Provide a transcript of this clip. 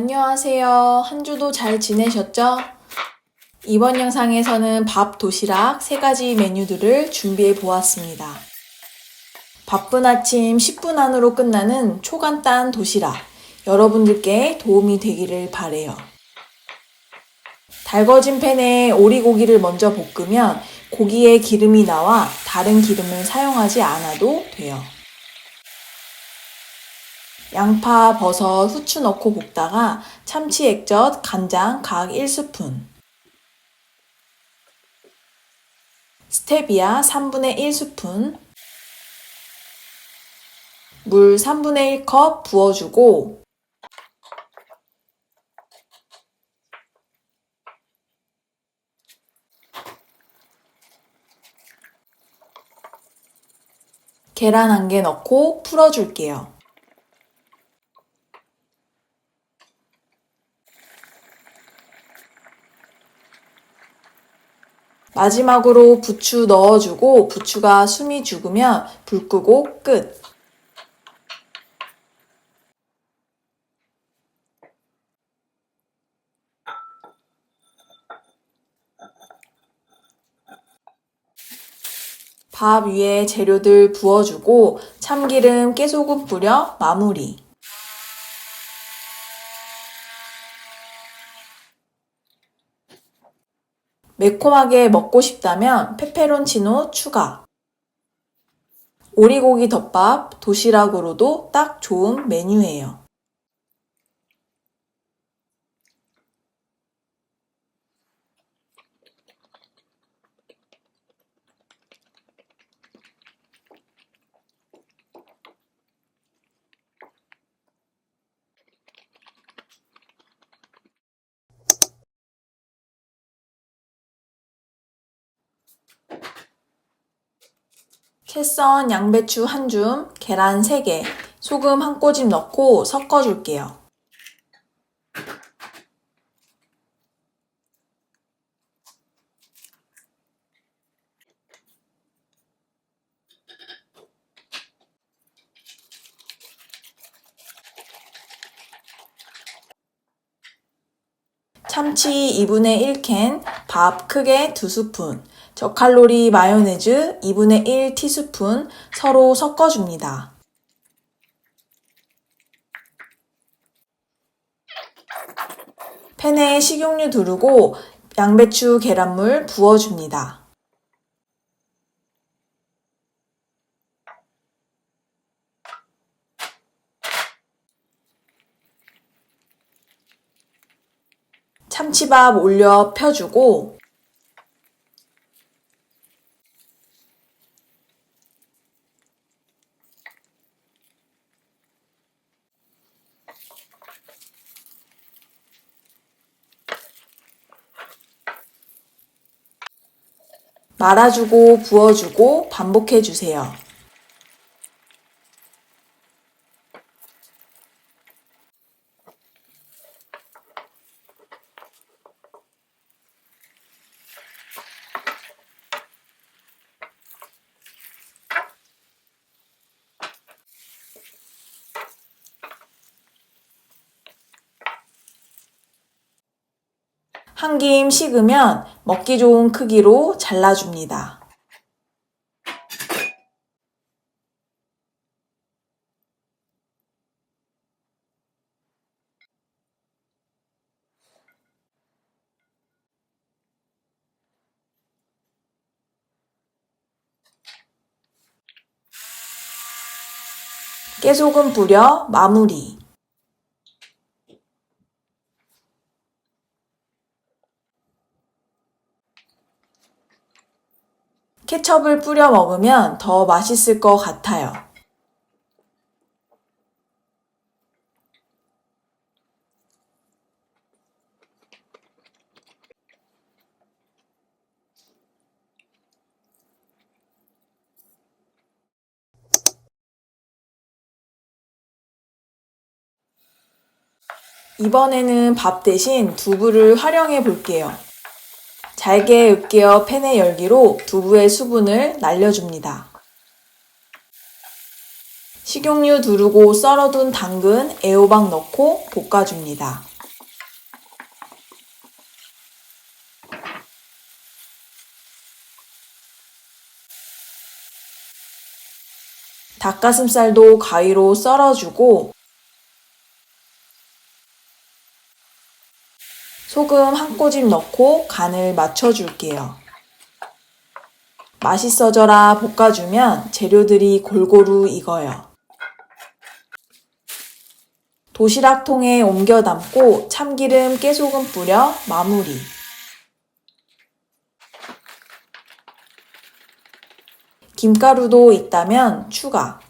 안녕하세요. 한 주도 잘 지내셨죠? 이번 영상에서는 밥, 도시락 세 가지 메뉴들을 준비해 보았습니다. 바쁜 아침 10분 안으로 끝나는 초간단 도시락. 여러분들께 도움이 되기를 바래요. 달궈진 팬에 오리고기를 먼저 볶으면 고기에 기름이 나와 다른 기름을 사용하지 않아도 돼요. 양파, 버섯, 후추 넣고 볶다가 참치 액젓, 간장 각 1스푼. 스테비아 3분의 1스푼. 물 3분의 1컵 부어주고 계란 한 개 넣고 풀어줄게요. 마지막으로 부추 넣어주고 부추가 숨이 죽으면 불 끄고 끝. 밥 위에 재료들 부어주고 참기름, 깨소금 뿌려 마무리. 매콤하게 먹고 싶다면 페페론치노 추가. 오리고기 덮밥 도시락으로도 딱 좋은 메뉴예요. 채썬 양배추 한 줌, 계란 3개, 소금 한 꼬집 넣고 섞어줄게요. 참치 2분의 1캔, 밥 크게 2스푼, 저칼로리 마요네즈 2분의 1 티스푼 서로 섞어줍니다. 팬에 식용유 두르고 양배추 계란물 부어줍니다. 참치밥 올려 펴주고 말아주고 부어주고 반복해 주세요. 한 김 식으면 먹기 좋은 크기로 잘라줍니다. 깨소금 뿌려 마무리. 케첩을 뿌려 먹으면 더 맛있을 것 같아요. 이번에는 밥 대신 두부를 활용해 볼게요. 잘게 으깨어 팬의 열기로 두부의 수분을 날려줍니다. 식용유 두르고 썰어둔 당근, 애호박 넣고 볶아줍니다. 닭가슴살도 가위로 썰어주고 소금 한 꼬집 넣고 간을 맞춰줄게요. 맛있어져라 볶아주면 재료들이 골고루 익어요. 도시락통에 옮겨 담고 참기름, 깨소금 뿌려 마무리. 김가루도 있다면 추가.